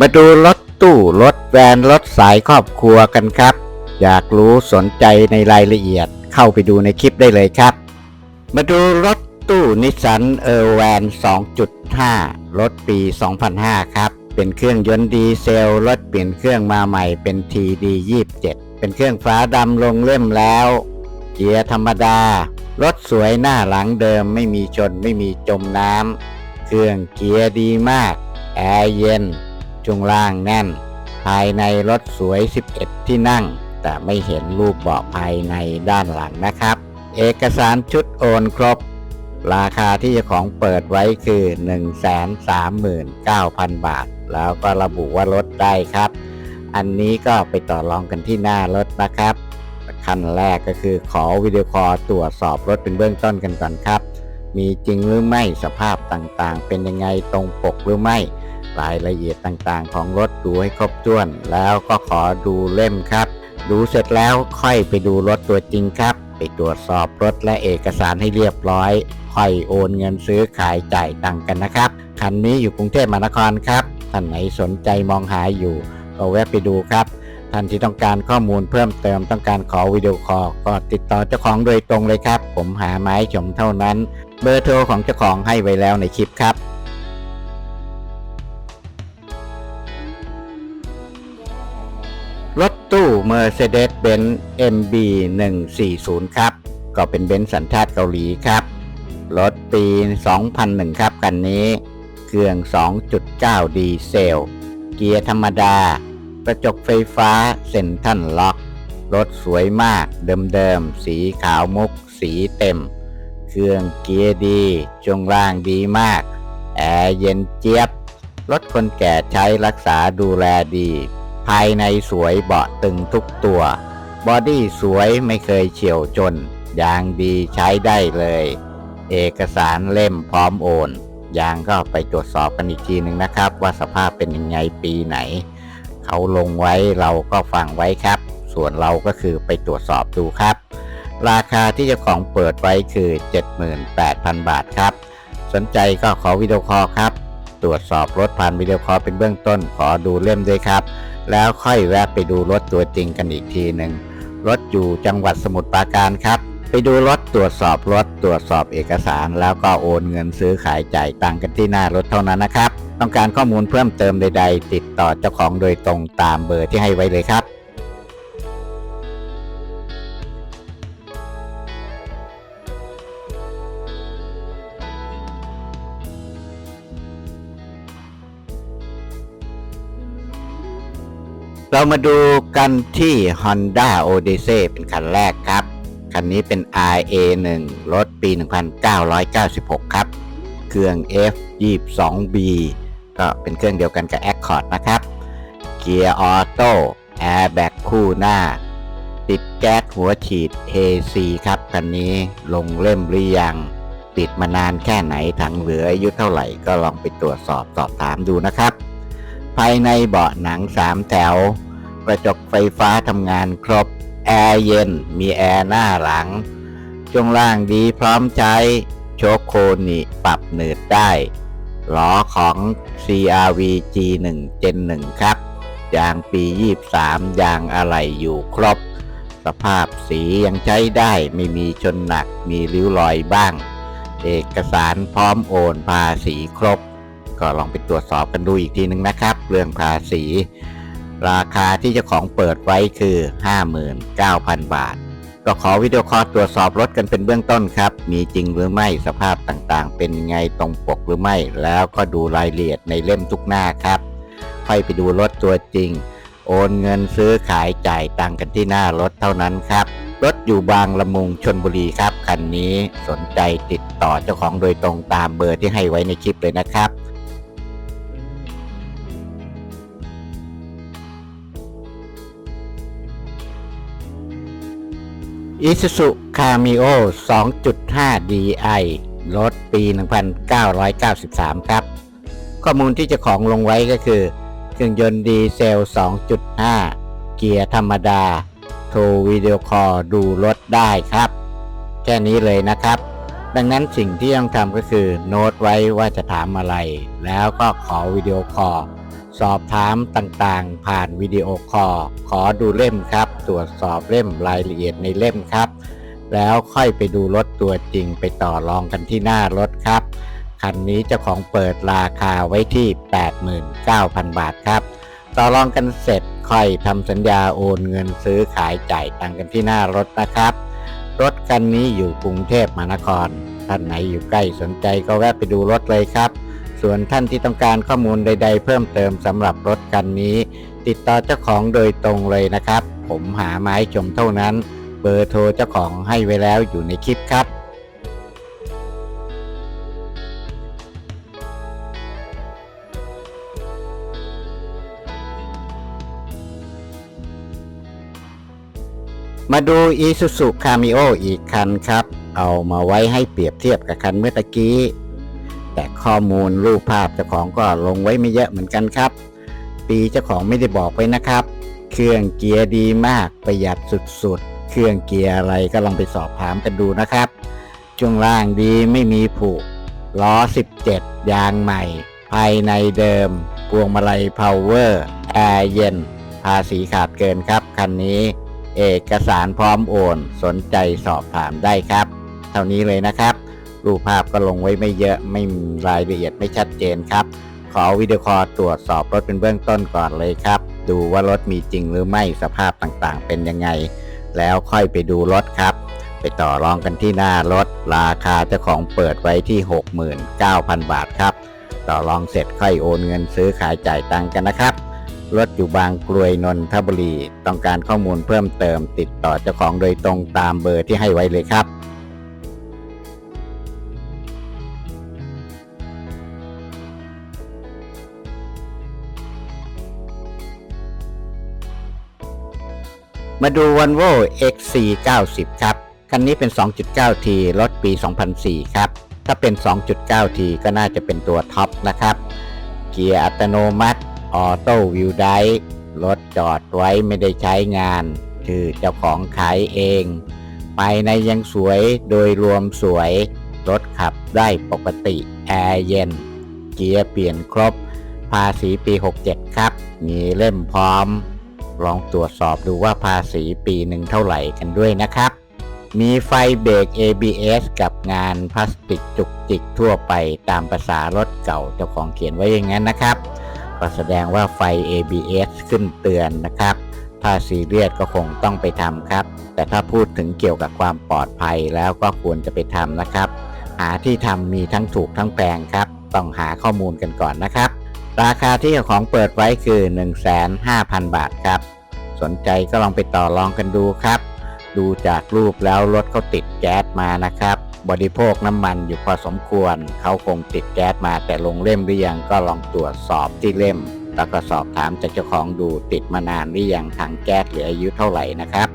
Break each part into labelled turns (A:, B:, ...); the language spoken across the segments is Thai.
A: มาดูรถตู้รถแวนรถสายครอบครัวกันครับ อยากรู้สนใจในรายละเอียดเข้าไปดูในคลิปได้เลยครับ มาดูรถตู้นิสสันเออร์แวน 2.5 รถปี 2005 ครับ เป็นเครื่องยนต์ดีเซล รถเปลี่ยนเครื่องมาใหม่เป็น TD 27 เป็นเครื่องฟ้าดำลงเล่มแล้ว เกียร์ธรรมดา รถสวยหน้าหลังเดิมไม่มีชนไม่มีจมน้ำเครื่องเกียร์ดีมาก แอร์เย็น ช่วงล่างแน่น ภายในรถสวย 11 ที่นั่ง แต่ไม่เห็นรูปเบาะภายในด้านหลังนะครับ เอกสารชุดโอนครบ ราคาที่เจ้าของเปิดไว้คือ 139,000 บาท แล้วก็ระบุว่ารถได้ครับ อันนี้ก็ไปต่อรองกันที่หน้ารถนะครับขั้นแรกก็คือขอวิดีโอคอลตรวจสอบรถเป็นเบื้องต้นกันก่อนครับ มีจริงหรือไม่สภาพต่างๆ เป็นยังไงตรงปกหรือไม่ รายละเอียดต่างๆ ของรถดูให้ครบถ้วน แล้วก็ขอดูเล่มครับ ดูเสร็จแล้วค่อยไปดูรถตัวจริงครับ ไปตรวจสอบรถและเอกสารให้เรียบร้อย ค่อยโอนเงินซื้อขายจ่ายตังกันนะครับ คันนี้อยู่กรุงเทพมหานครครับ ท่านไหนสนใจมองหาอยู่ก็แวะไปดูครับท่านที่ต้องการข้อมูลเพิ่มเติมต้องการขอวิดีโอคอลก็ติดต่อเจ้าของโดยตรงเลยครับ ผมหาไม้ชมเท่านั้น เบอร์โทรของเจ้าของให้ไว้แล้วในคลิปครับ รถตู้ Mercedes-Benz MB 140ครับ ก็เป็นเบนซ์สัญชาติเกาหลีครับ รถปี 2001 ครับคันนี้ เครื่อง 2.9 ดีเซล เกียร์ธรรมดา กระจกไฟฟ้าเซ็นทรัลล็อก รถสวยมาก เดิมๆ สีขาวมุก สีเต็ม เครื่องเกียร์ดีช่วงล่างดีมาก แอร์เย็นเจี๊ยบ รถคนแก่ใช้รักษาดูแลดี ภายในสวยเบาะตึงทุกตัว บอดี้สวยไม่เคยเฉียวจน ยางดีใช้ได้เลย เอกสารเล่มพร้อมโอน ยางก็ไปตรวจสอบกันอีกทีหนึ่งนะครับ ว่าสภาพเป็นยังไงปีไหน เขาลงไว้เราก็ฟังไว้ครับ ส่วนเราก็คือไปตรวจสอบดูครับ ราคาที่เจ้าของเปิดไว้คือ 78,000 บาทครับ สนใจก็ขอวิดีโอคอลครับ ตรวจสอบรถผ่านวิดีโอคอลเป็นเบื้องต้นขอดูเล่มด้วยครับ แล้วค่อยแวะไปดูรถตัวจริงกันอีกทีหนึ่งรถอยู่จังหวัดสมุทรปราการครับ ไปดูรถตรวจสอบรถตรวจสอบเอกสาร แล้วก็โอนเงินซื้อขายจ่ายตังกันที่หน้ารถเท่านั้นนะครับ ต้องการข้อมูลเพิ่มเติมใด ๆ ติดต่อเจ้าของโดยตรงตามเบอร์ที่ให้ไว้เลยครับ เรามาดูกันที่ Honda Odyssey เป็นคันแรกครับ คันนี้เป็น RA1 รถปี 1996 ครับ เครื่อง F22B ก็เป็นเครื่องเดียวกันกับ Accord นะครับ เกียร์ออโต้แอร์แบ็กคู่หน้า ติดแก๊สหัวฉีด AC ครับ คันนี้ลงเล่มหรือยัง ติดมานานแค่ไหนถังเหลืออายุเท่าไหร่ก็ลองไปตรวจสอบสอบถามดูนะครับ ภายในเบาะหนังสามแถว กระจกไฟฟ้าทำงานครบ แอร์เย็น มีแอร์หน้าหลัง ช่วงล่างดีพร้อมใช้ โชคโคนิปรับหนืดได้ล้อของ CRV G1 Gen 1ครับ ยางปี 23 ยางอะไหล่อยู่ครบ สภาพสียังใช้ได้ไม่มีชนหนักมีริ้วรอยบ้าง เอกสารพร้อมโอนภาษีครบ ก็ลองไปตรวจสอบกันดูอีกทีนึงนะครับ เรื่องภาษี ราคาที่เจ้าของเปิดไว้คือ 59,000 บาท ก็ขอวิดีโอคอลตรวจสอบรถกันเป็นเบื้องต้นครับ มีจริงหรือไม่สภาพต่างๆ เป็นไงตรงปกหรือไม่ แล้วก็ดูรายละเอียดในเล่มทุกหน้าครับ ค่อยไปดูรถตัวจริง โอนเงินซื้อขายจ่ายตังค์กันที่หน้ารถเท่านั้นครับรถอยู่บางละมุงชนบุรีครับ คันนี้สนใจติดต่อเจ้าของโดยตรงตามเบอร์ที่ให้ไว้ในคลิปเลยนะครับ Isuzu Cameo 2.5 Di รถปี 1993 ครับ ข้อมูลที่จ้าของลงไว้ก็คือ เครื่องยนต์ดีเซล 2.5 เกียร์ธรรมดา โทรวิดีโอคอลดูรถได้ครับ แค่นี้เลยนะครับ ดังนั้นสิ่งที่ต้องทำก็คือโน้ตไว้ว่าจะถามอะไร แล้วก็ขอวิดีโอคอลสอบถามต่างๆ ผ่านวิดีโอคอลขอดูเล่มครับ ตรวจสอบเล่มรายละเอียดในเล่มครับ แล้วค่อยไปดูรถตัวจริงไปต่อรองกันที่หน้ารถครับ คันนี้เจ้าของเปิดราคาไว้ที่ 89,000 บาทครับ ต่อรองกันเสร็จค่อยทำสัญญาโอนเงินซื้อขายจ่ายตังค์กันที่หน้ารถนะครับ รถคันนี้อยู่กรุงเทพมหานคร ท่านไหนอยู่ใกล้สนใจก็แวะไปดูรถเลยครับส่วนท่านที่ต้องการข้อมูลใด ๆ เพิ่มเติมสำหรับรถคันนี้ ติดต่อเจ้าของโดยตรงเลยนะครับ ผมหาไม้ชมเท่านั้น เบอร์โทรเจ้าของให้ไว้แล้วอยู่ในคลิปครับมาดู Isuzu Cameo อีกคันครับ เอามาไว้ให้เปรียบเทียบกับคันเมื่อตะกี้ แต่ข้อมูลรูปภาพเจ้าของก็ลงไว้ไม่เยอะเหมือนกันครับ ปีเจ้าของไม่ได้บอกไว้นะครับ เครื่องเกียร์ดีมากประหยัดสุดๆ เครื่องเกียร์อะไรก็ลองไปสอบถามกันดูนะครับ ช่วงล่างดีไม่มีผุล้อ 17 ยางใหม่ ภายในเดิมพวงมาลัยพาวเวอร์แอร์เย็น ภาษีขาดเกินครับ คันนี้ เอกสารพร้อมโอน สนใจสอบถามได้ครับ เท่านี้เลยนะครับ รูปภาพก็ลงไว้ไม่เยอะไม่มีรายละเอียดไม่ชัดเจนครับ ขอวิดีโอคอลตรวจสอบรถเป็นเบื้องต้นก่อนเลยครับ ดูว่ารถมีจริงหรือไม่สภาพต่างๆ เป็นยังไง แล้วค่อยไปดูรถครับ ไปต่อรองกันที่หน้ารถราคาเจ้าของเปิดไว้ที่ 69,000 บาทครับ ต่อรองเสร็จค่อยโอนเงินซื้อขายจ่ายตังกันนะครับรถอยู่บางกรวยนนทบุรี ต้องการข้อมูลเพิ่มเติมติดต่อเจ้าของโดยตรงตามเบอร์ที่ให้ไว้เลยครับ มาดู Volvo XC90 ครับ คันนี้เป็น 2.9T รถปี 2004 ครับ ถ้าเป็น 2.9T ก็น่าจะเป็นตัวท็อปนะครับ เกียร์อัตโนมัติ ออโต้วิวไดรถจอดไว้ไม่ได้ใช้งาน คือเจ้าของขายเอง ภายในยังสวยโดยรวมสวย รถขับได้ปกติ แอร์เย็น เกียร์เปลี่ยนครบ ภาษีปี 67 ครับ มีเล่มพร้อม ลองตรวจสอบดูว่าภาษีปีหนึ่งเท่าไหร่กันด้วยนะครับ มีไฟเบรก ABS กับงานพลาสติกจุกจิกทั่วไปตามภาษารถเก่าเจ้าของเขียนไว้อย่างนั้นนะครับก็แสดงว่าไฟ ABS ขึ้นเตือนนะครับ ถ้าซีเรียสก็คงต้องไปทำครับ แต่ถ้าพูดถึงเกี่ยวกับความปลอดภัยแล้วก็ควรจะไปทำนะครับ หาที่ทำมีทั้งถูกทั้งแพงครับ ต้องหาข้อมูลกันก่อนนะครับ ราคาที่เจ้าของเปิดไว้คือ 1,500,000 บาทครับ สนใจก็ลองไปต่อรองกันดูครับ ดูจากรูปแล้วรถเขาติดแก๊สมานะครับ บริโภคน้ำมันอยู่พอสมควร เขาคงติดแก๊สมาแต่ลงเล่มหรือยังก็ลองตรวจสอบที่เล่ม แล้วก็สอบถามจากเจ้าของดูติดมานานหรือยังทางแก๊สหลืออายุเท่าไหร่นะครับ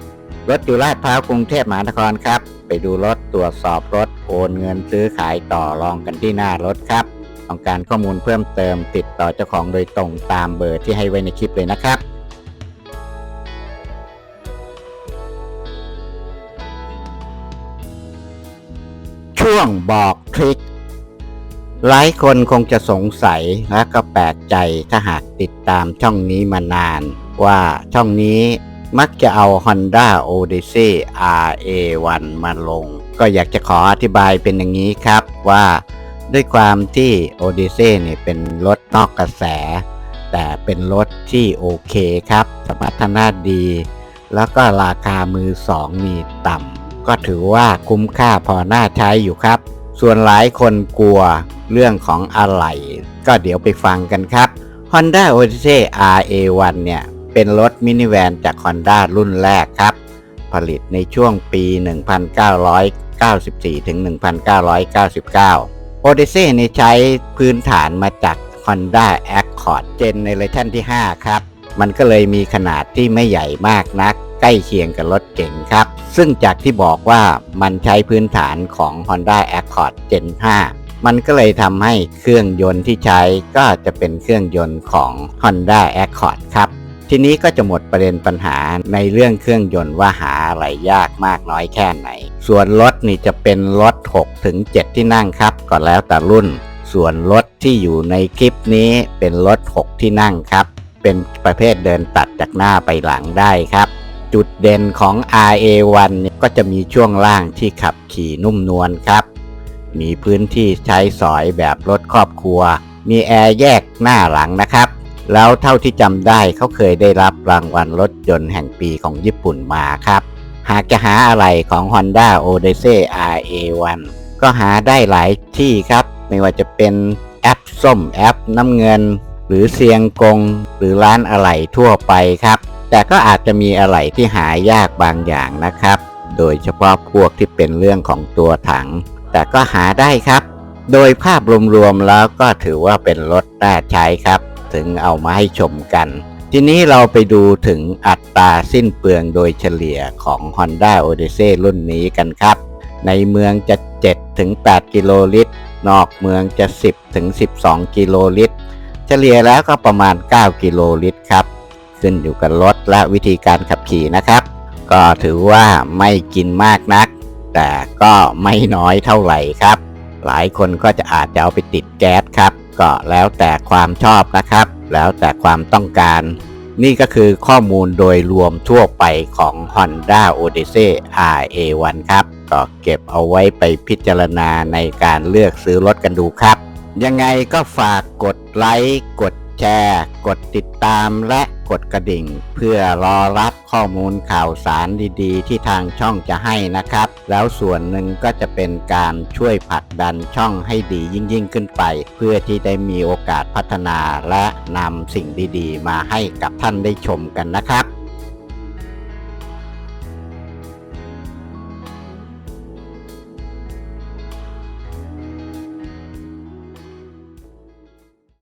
A: รถอยู่ลาดพร้าวกรุงเทพมหานครครับ ไปดูรถตรวจสอบรถโอนเงินซื้อขายต่อรองกันที่หน้ารถครับ ต้องการข้อมูลเพิ่มเติมติดต่อเจ้าของโดยตรงตามเบอร์ที่ให้ไว้ในคลิปเลยนะครับช่วงบอกทริคหลายคนคงจะสงสัยและก็แปลกใจถ้าหากติดตามช่องนี้มานาน ว่าช่องนี้มักจะเอา Honda Odyssey RA1 มาลง ก็อยากจะขออธิบายเป็นอย่างนี้ครับว่า ด้วยความที่ Odyssey เนี่ยเป็นรถนอกกระแส แต่เป็นรถที่โอเคครับ สมรรถนะดี แล้วก็ราคามือสองมีต่ำก็ถือว่าคุ้มค่าพอน่าใช้อยู่ครับ ส่วนหลายคนกลัวเรื่องของอะไหล่ก็เดี๋ยวไปฟังกันครับ Honda Odyssey RA1 เนี่ย เป็นรถมินิแวนจาก Honda รุ่นแรกครับ ผลิตในช่วงปี 1994ถึง1999 Odyssey นี่ใช้พื้นฐานมาจาก Honda Accord Generation ที่ 5 ครับ มันก็เลยมีขนาดที่ไม่ใหญ่มากนัก ใกล้เคียงกับรถเก๋งครับ ซึ่งจากที่บอกว่ามันใช้พื้นฐานของ Honda Accord Gen 5 มันก็เลยทำให้เครื่องยนต์ที่ใช้ก็จะเป็นเครื่องยนต์ของ Honda Accord ครับ ทีนี้ก็จะหมดประเด็นปัญหาในเรื่องเครื่องยนต์ว่าหาอะไรยากมากน้อยแค่ไหน ส่วนรถนี่จะเป็นรถ6ถึง7ที่นั่งครับ ก็แล้วแต่รุ่น ส่วนรถที่อยู่ในคลิปนี้เป็นรถ6ที่นั่งครับ เป็นประเภทเดินตัดจากหน้าไปหลังได้ครับ จุดเด่นของ RA1 นี่ก็จะมีช่วงล่างที่ขับขี่นุ่มนวลครับ มีพื้นที่ใช้สอยแบบรถครอบครัว มีแอร์แยกหน้าหลังนะครับ แล้วเท่าที่จำได้เขาเคยได้รับรางวัลรถยนต์แห่งปีของญี่ปุ่นมาครับ หากจะหาอะไรของ Honda Odyssey RA1 ก็หาได้หลายที่ครับ ไม่ว่าจะเป็นแอปส้มแอปน้ำเงิน หรือเซียงกง หรือร้านอะไหล่ทั่วไปครับ แต่ก็อาจจะมีอะไหล่ที่หายากบางอย่างนะครับ โดยเฉพาะพวกที่เป็นเรื่องของตัวถัง แต่ก็หาได้ครับ โดยภาพรวมๆแล้วก็ถือว่าเป็นรถน่าใช้ครับ ถึงเอามาให้ชมกัน ทีนี้เราไปดูถึงอัตราสิ้นเปลืองโดยเฉลี่ยของ Honda Odyssey รุ่นนี้กันครับ ในเมืองจะ7ถึง8กิโลลิตร นอกเมืองจะ 10ถึง12 กิโลลิตร เฉลี่ยแล้วก็ประมาณ 9 กิโลลิตรครับ ขึ้นอยู่กับรถและวิธีการขับขี่นะครับ ก็ถือว่าไม่กินมากนัก แต่ก็ไม่น้อยเท่าไหร่ครับ หลายคนก็จะอาจจะเอาไปติดแก๊สครับ ก็แล้วแต่ความชอบนะครับ แล้วแต่ความต้องการ นี่ก็คือข้อมูลโดยรวมทั่วไปของ Honda Odyssey RA1 ครับ ก็เก็บเอาไว้ไปพิจารณาในการเลือกซื้อรถกันดูครับ ยังไงก็ฝากกดไลค์กด แชร์ กดติดตามและกดกระดิ่ง เพื่อรอรับข้อมูลข่าวสารดีๆ ที่ทางช่องจะให้นะครับ แล้วส่วนหนึ่งก็จะเป็นการช่วยผลักดันช่องให้ดียิ่งๆขึ้นไป เพื่อที่ได้มีโอกาสพัฒนาและนำสิ่งดีๆ มาให้กับท่านได้ชมกันนะครับ